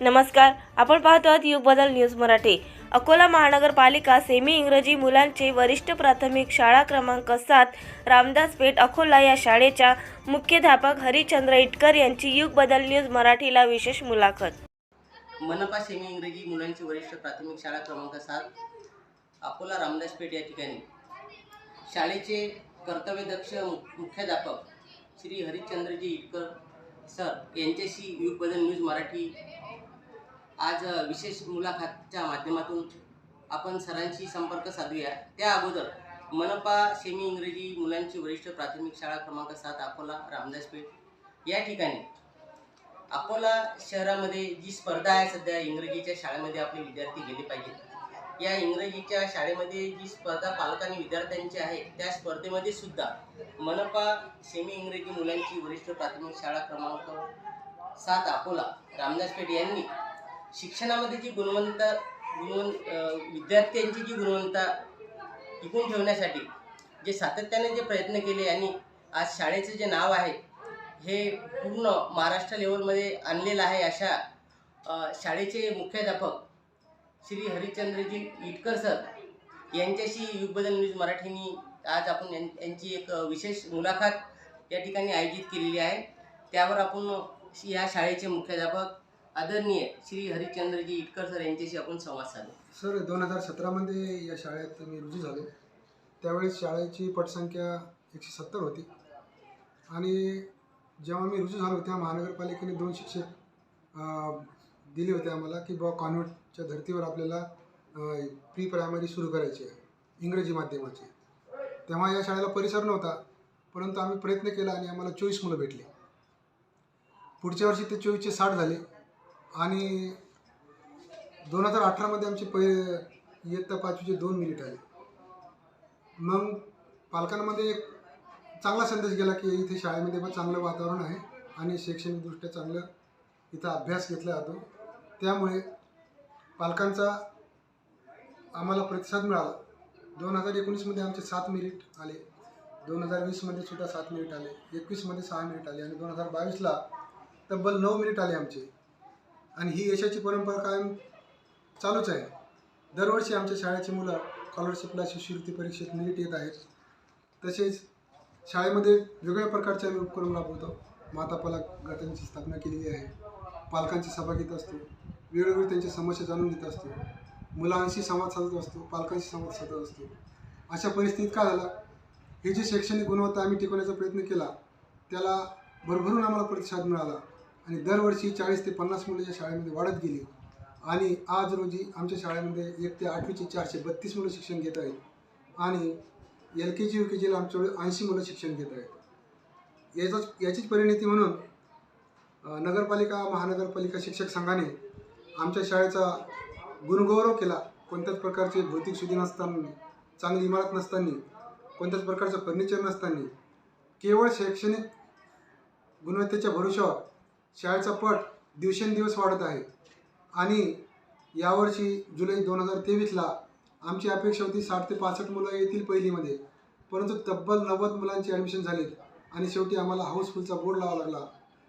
नमस्कार आपण पाहतो आहात युग बदल न्यूज मराठी. अकोला महानगरपालिका सेमी इंग्रजी मुलांचे वरिष्ठ प्राथमिक शाळा क्रमांक सात रामदास पेठ अकोला या शाळेच्या मुख्याध्यापक हरिचंद्र इटकर यांची युग बदल न्यूज मराठीला विशेष मुलाखत. मनपा सेमी इंग्रजी मुलांची वरिष्ठ प्राथमिक शाळा क्रमांक सात अकोला रामदास पेठ या ठिकाणी. शाळेचे कर्तव्यदक्ष मुख्याध्यापक श्री हरिश्चंद्रजी इटकर सर यांच्याशी युग बदल न्यूज मराठी आज विशेष मुलाखतच्या माध्यमातून आपण सरांशी संपर्क साधूया. त्या अगोदर मनपा सेमी इंग्रजी मुलांची वरिष्ठ प्राथमिक शाळा क्रमांक सात अकोला रामदास पेठ या ठिकाणी अकोला शहरामध्ये जी स्पर्धा आहे सध्या इंग्रजीच्या शाळेमध्ये आपले विद्यार्थी गेले पाहिजेत या इंग्रजीच्या शाळेमध्ये जी स्पर्धा पालक आणि विद्यार्थ्यांची आहे त्या स्पर्धेमध्ये सुद्धा मनपा सेमी इंग्रजी मुलांची वरिष्ठ प्राथमिक शाळा क्रमांक सात अकोला रामदास पेठ यांनी शिक्षणामध्ये जी गुणवंता गुणवं विद्यार्थ्यांची जी गुणवत्ता टिकून ठेवण्यासाठी जे सातत्याने जे प्रयत्न केले आणि आज शाळेचं जे नाव आहे हे पूर्ण महाराष्ट्र लेवलमध्ये आणलेलं आहे अशा शाळेचे मुख्याध्यापक श्री हरिश्चंद्रजी इटकर सर यांच्याशी युगबदल न्यूज मराठीनी आज आपण यां- यांची एक विशेष मुलाखत या ठिकाणी आयोजित केलेली आहे. त्यावर आपण या शाळेचे मुख्याध्यापक आदरणीय श्री हरिश्चंद्रजी इटकर सर यांच्याशी आपण संवाद साधू सर दोन हजार सतरामध्ये या शाळेत मी रुजू झालो. त्यावेळेस शाळेची पटसंख्या एकशे सत्तर होती. आणि जेव्हा मी रुजू झालो त्या महानगरपालिकेने दोन शिक्षक दिले होते आम्हाला की बुवा कॉन्व्हेंटच्या धर्तीवर आपल्याला प्री प्रायमरी सुरू करायची आहे इंग्रजी माध्यमाची. तेव्हा या शाळेला परिसर नव्हता परंतु आम्ही प्रयत्न केला आणि आम्हाला चोवीस मुलं भेटली. पुढच्या वर्षी ते चोवीसचे साठ झाले. आणि दोन हजार अठरामध्ये आमचे पै इयत्ता पाचवीचे दोन मिनिट आले. मग पालकांमध्ये एक चांगला संदेश गेला की इथे शाळेमध्ये पण चांगलं वातावरण आहे आणि शैक्षणिकदृष्ट्या चांगलं इथं अभ्यास घेतला जातो. त्यामुळे पालकांचा आम्हाला प्रतिसाद मिळाला. दोन हजार एकोणीसमध्ये आमचे सात मिनिट आले. दोन हजार वीसमध्ये सुद्धा सात मिनिट आले. एकवीसमध्ये सहा मिनिट आले. आणि दोन हजार बावीसला तब्बल नऊ मिनिट आले आमचे. आणि ही यशाची परंपरा कायम चालूच आहे. दरवर्षी आमच्या शाळेची मुलं स्कॉलरशिपला शिष्यवृत्ती परीक्षेत नीट येत आहेत. तसेच शाळेमध्ये वेगवेगळ्या प्रकारच्या उपक्रम राबवतो. माता पालक गटांची स्थापना केलेली आहे. पालकांची सभा घेत असतो. वेळोवेळी त्यांच्या समस्या जाणून घेत असतो. मुलांशी संवाद साधत असतो. पालकांशी संवाद साधत असतो. अशा परिस्थितीत काय झालं? ही जी शैक्षणिक गुणवत्ता आम्ही टिकवण्याचा प्रयत्न केला त्याला भरभरून आम्हाला प्रतिसाद मिळाला. आणि दरवर्षी चाळीस ते पन्नास मुलं या शाळेमध्ये वाढत गेली. आणि आज रोजी आमच्या शाळेमध्ये एक ते आठवीचे चारशे बत्तीस मुलं शिक्षण घेत आहेत. आणि एल के जी यू के जीला आमच्याकडे ऐंशी मुलं शिक्षण घेत आहेत. याचाच याचीच परिणिती म्हणून नगरपालिका महानगरपालिका शिक्षक संघाने आमच्या शाळेचा गुणगौरव केला. कोणत्याच प्रकारचे भौतिक शुद्धी नसताना चांगली इमारत नसताना कोणत्याच प्रकारचं फर्निचर नसताना केवळ शैक्षणिक गुणवत्तेच्या भरोशावर शाळेचा पट दिवसेंदिवस वाढत आहे. आणि यावर्षी जुलै दोन हजार तेवीसला आमची अपेक्षा होती साठ ते पासष्ट मुलं येतील पहिलीमध्ये. परंतु तब्बल नव्वद मुलांची ॲडमिशन झालीत आणि शेवटी आम्हाला हाऊसफुलचा बोर्ड लावा लागला.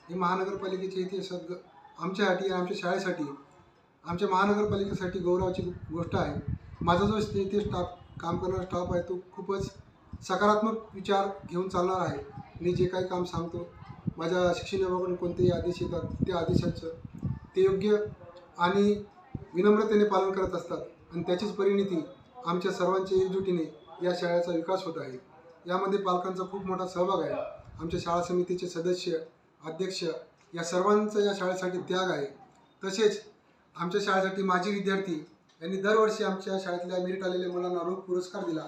हे महानगरपालिकेचे इतिहासात आमच्यासाठी आमच्या शाळेसाठी आमच्या महानगरपालिकेसाठी गौरवाची गोष्ट आहे. माझा जो इथे स्टाफ काम करणारा स्टाफ आहे तो खूपच सकारात्मक विचार घेऊन चालणार आहे. मी जे काही काम सांगतो माझ्या शिक्षण विभागाकडून कोणतेही आदेश येतात त्या आदेशाचं ते योग्य आणि विनम्रतेने पालन करत असतात. आणि त्याचीच परिणिती आमच्या सर्वांच्या एकजुटीने या शाळेचा विकास होत आहे. यामध्ये पालकांचा खूप मोठा सहभाग आहे. आमच्या शाळा समितीचे सदस्य अध्यक्ष या सर्वांचा या शाळेसाठी त्याग आहे. तसेच आमच्या शाळेसाठी माजी विद्यार्थी यांनी दरवर्षी आमच्या शाळेतल्या मेरिट आलेल्या मुलांना रोख पुरस्कार दिला.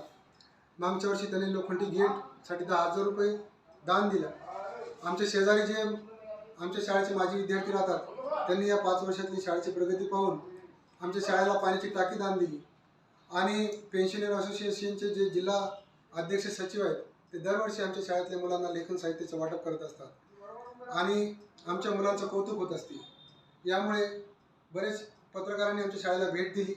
मागच्या वर्षी त्यांनी लोखंडी गेटसाठी दहा हजार रुपये दान दिलं. आमच्या शेजारी जे आमच्या शाळेचे माजी विद्यार्थी राहतात त्यांनी या पाच वर्षातली शाळेची प्रगती पाहून आमच्या शाळेला पाण्याची टाकी दान दिली. आणि पेन्शनर असोसिएशनचे जे जिल्हा अध्यक्ष सचिव आहेत ते दरवर्षी आमच्या शाळेतल्या मुलांना लेखन साहित्याचं वाटप करत असतात. आणि आमच्या मुलांचं कौतुक होत असते. यामुळे बरेच पत्रकारांनी आमच्या शाळेला भेट दिली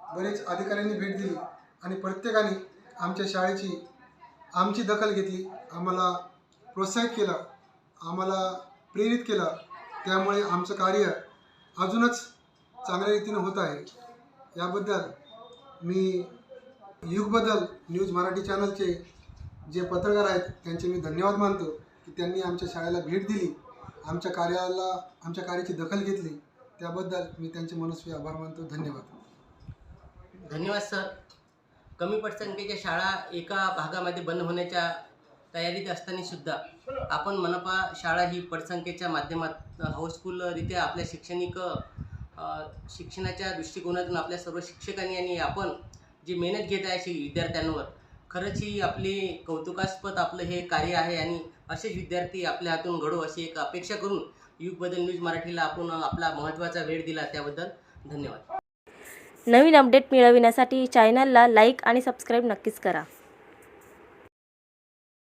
बरेच अधिकाऱ्यांनी भेट दिली आणि प्रत्येकाने आमच्या शाळेची आमची दखल घेतली. आम्हाला प्रोत्साहित केलं. आम्हाला प्रेरित केलं. त्यामुळे आमचं कार्य अजूनच चांगल्या रीतीनं होत आहे. याबद्दल मी युगबदल न्यूज मराठी चॅनलचे जे पत्रकार आहेत त्यांचे मी धन्यवाद मानतो की त्यांनी आमच्या शाळेला भेट दिली आमच्या कार्याला आमच्या कार्याची दखल घेतली. त्याबद्दल मी त्यांचे मनस्वी आभार मानतो. धन्यवाद. धन्यवाद सर. कमी पटसंख्येच्या शाळा एका भागामध्ये बंद होण्याच्या तयारीत असताना सुद्धा आपण मनपा शाळा ही पटसंख्येच्या माध्यमात हाऊसफुलरित्या आपल्या शैक्षणिक शिक्षणाच्या दृष्टिकोनातून आपल्या सर्व शिक्षकांनी आणि आपण जी मेहनत घेत आहे विद्यार्थ्यांवर खरंच ही आपली कौतुकास्पद आपलं हे कार्य आहे आणि असेच विद्यार्थी आपल्या हातून घडो अशी एक अपेक्षा करून युग बदल न्यूज मराठीला आपण आपला महत्त्वाचा वेळ दिला त्याबद्दल धन्यवाद. नवीन अपडेट मिळविण्यासाठी चॅनलला लाईक आणि सबस्क्राईब नक्कीच करा.